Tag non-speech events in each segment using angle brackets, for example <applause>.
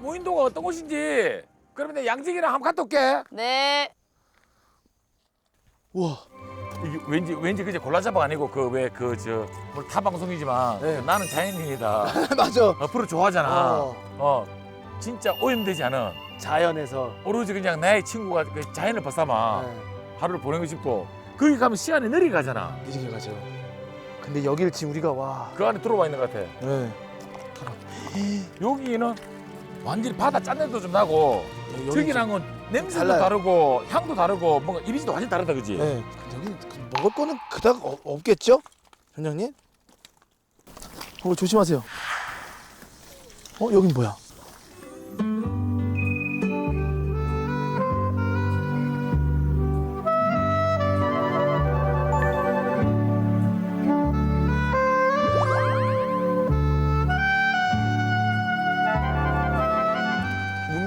무인도가 어떤 곳인지 그러면 내 양직이랑 한번 갔다 올게. 네. 우와. 이게 왠지 왠지 그제 골라잡아가 아니고 그 왜 그 저 타 방송이지만 네. 나는 자연인이다. <laughs> 맞아. 앞으로 좋아하잖아. 어. 어. 진짜 오염되지 않은 자연에서. 오로지 그냥 나의 친구가 그 자연을 벗삼아 네. 하루를 보내고 싶고 거기 가면 시간이 느리게 가잖아. 느리게 가죠. 근데 여길 지금 우리가 와. 그 안에 들어와 있는 것 같아. 네. 여기는 완전히 바다 짠내도 좀 나고 여기 저기랑은 냄새도 달라요. 다르고 향도 다르고 뭔가 이미지도 완전 다르다 그지? 네. 여기 그 먹을 거는 그닥 어- 없겠죠? 현장님? 어, 조심하세요. 어, 여긴 뭐야?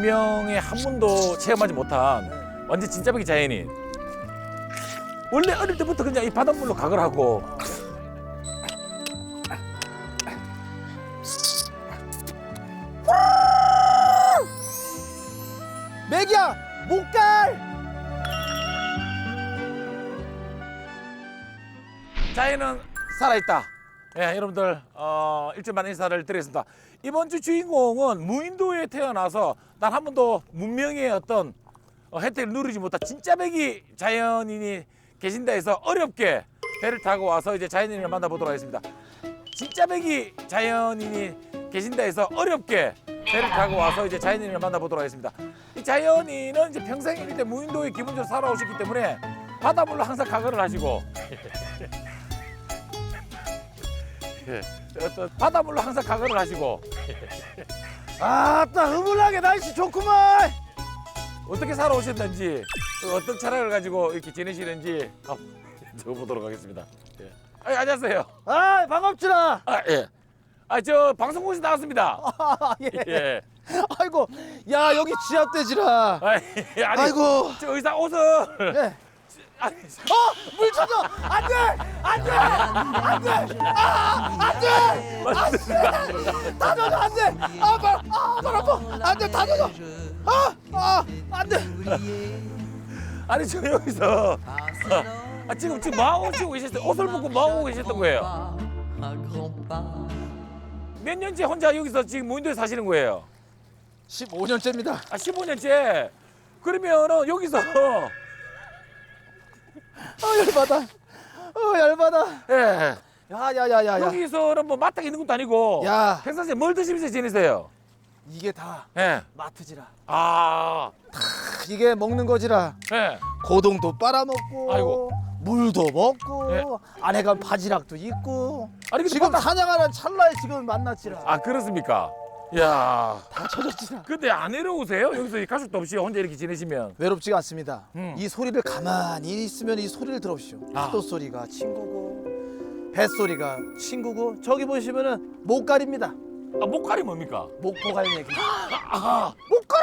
문명에 한 번도 체험하지 못한 완전 진짜 배기 자연인. 원래 어릴 때부터 그냥 이 바닷물로 각을 하고 맥이야! 목갈! 자연은 살아있다. 예, 여러분들 어, 일주만 인사를 드리겠습니다. 이번 주 주인공은 무인도에 태어나서 단한 번도 문명의 어떤 어, 혜택을 누리지 못한 진짜배기 자연인이 계신다 해서 어렵게 배를 타고 와서 이제 자연인을 만나보도록 하겠습니다. 진짜배기 자연인이 계신다 해서 어렵게 배를 타고 와서 이제 자연인을 만나보도록 하겠습니다. 이 자연인은 이제 평생 이때 무인도에 기본적으로 살아오셨기 때문에 바닷물로 항상 가글을 하시고 <laughs> 예, 어떤 바닷물로 항상 가글을 하시고 <laughs> 아따, 흐물하게 날씨 좋구만! 어떻게 살아오셨는지 또 어떤 철학을 가지고 이렇게 지내시는지 한번 <laughs> 적어보도록 하겠습니다. 예. 아, 안녕하세요. 아, 반갑지라! 아 예. 아저 방송국에서 나왔습니다. <laughs> 아, 예. 예. 아이고, 야, 여기 지압대지라. 아, 예. 아니 아이고. 저 의사 옷을 예. 아니 어! 물 쳐줘! 안 돼! 안 돼! 안 돼! 아! 안 돼! 다 젖어! 안 돼! 아, 발, 아, 발 아파! 안 돼! 다 젖어! 아! 아! 안 돼! 아니 저 여기서 아, 지금 지금 뭐 하고 계셨어요? 옷을 벗고 뭐 하고 계셨던 거예요? 몇 년째 혼자 여기서 지금 무인도에 사시는 거예요? 15년째입니다. 아 15년째. 그러면은 여기서 아, 열받아. 어, 열받아. 예. 야, 야, 야, 야, 야. 여기서는 뭐 마땅 있는 것도 아니고 야. 평상시에 뭘 드시면서 지내세요? 이게 다 예. 마트지라. 아, 이게 먹는 거지라. 예. 고동도 빨아먹고. 아이고. 물도 먹고. 예. 안에 가면 바지락도 있고. 아니 근데 지금 바다- 사냥하는 찰나에 지금 만났지라. 아 그렇습니까? 야. 다 쳐졌지라. 근데 안 외로우세요? 여기서 이 가족도 없이 혼자 이렇게 지내시면 외롭지가 않습니다. 음. 이 소리를 가만히 있으면 이 소리를 들어보시오. 아. 파도 소리가 친구고, 뱃소리가 친구고, 저기 보시면은 목갈입니다. 아 목갈이 뭡니까? 목포갈 얘기. 아, 목갈!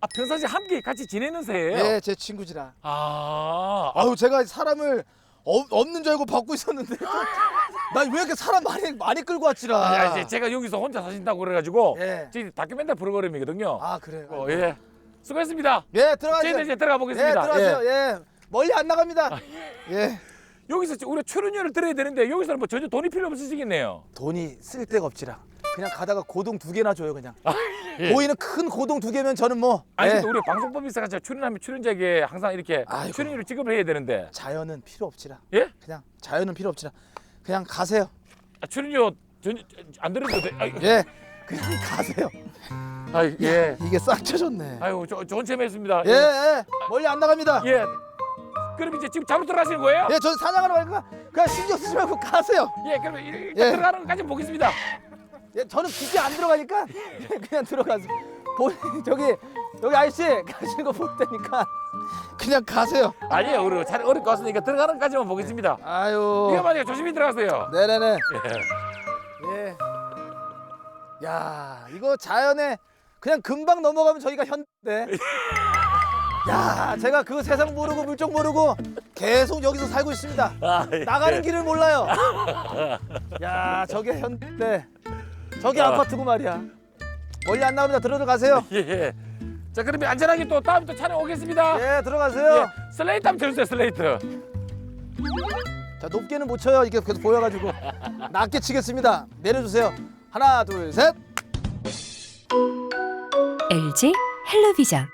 아 평상시에 함께 같이 지내는 새예요? 예, 제 친구지라. 아, 아, 아유, 제가 사람을 어, 없는 줄 알고 받고 있었는데. <laughs> 나 왜 이렇게 사람 많이 많이 끌고 왔지라. 아, 이제 제가 여기서 혼자 사신다고 그래가지고 예. 저희 다큐멘터리 프로그램이거든요. 아, 그래요. 어, 예. 수고했습니다. 예, 들어가세요. 저희들 이제 들어가 예, 보겠습니다. 들어가세요. 예. 예. 멀리 안 나갑니다. 예. 여기서 지금 우리가 출연료를 드려야 되는데 여기서는 뭐 전혀 돈이 필요 없으시겠네요. 돈이 쓸 데가 없지라. 그냥 가다가 고동 두 개나 줘요, 그냥. 예. 보이는 큰 고동 두 개면 저는 뭐 아니 예. 근데 우리 방송법이 있어가지고 출연하면 출연자에게 항상 이렇게 아이고. 출연료를 지급을 해야 되는데 자연은 필요 없지라. 예? 그냥 자연은 필요 없지라. 그냥 가세요. 아, 출연료 전혀 안 드려도 돼? 아이, 예. 그냥 가세요. 아이, 예. 이게 싹 쳐졌네. 아이고 저, 좋은 체험했습니다. 예, 예. 멀리 안 나갑니다. 예, 예. 그럼 이제 지금 잡으러 들어가시는 거예요? 저 사냥하러 가니까 그냥 신경 쓰지 말고 가세요. 예. 일- 일단 예. 들어가는 것까지 보겠습니다. 예, 저는 굳이 안 들어가니까 <laughs> 그냥 들어가세요. 보, 저기 여기 아저씨 가시는 거 볼 테니까 그냥 가세요. 아니에요. 우리 잘 어렵게 왔으니까 들어가는 것까지만 보겠습니다. 아유. 위험하니까 조심히 들어가세요. 네네네. 예. 예. 야, 이거 자연에 그냥 금방 넘어가면 저희가 현대. <laughs> 야, 제가 그 세상 모르고 물정 모르고 계속 여기서 살고 있습니다. 아, 예. 나가는 길을 몰라요. <laughs> 야, 저게 현대. 저기 아. 아파트고 말이야. 멀리 안 나옵니다. 들어 가세요. 예, 예. 자, 그러면 안전하게 또 다음 또 촬영 오겠습니다. 예, 들어가세요. 예, 슬레이트 한번 쳐주세요, 슬레이트. 자, 높게는 못 쳐요. 이게 계속 보여가지고 <laughs> 낮게 치겠습니다. 내려주세요. 하나, 둘, 셋. LG 헬로비전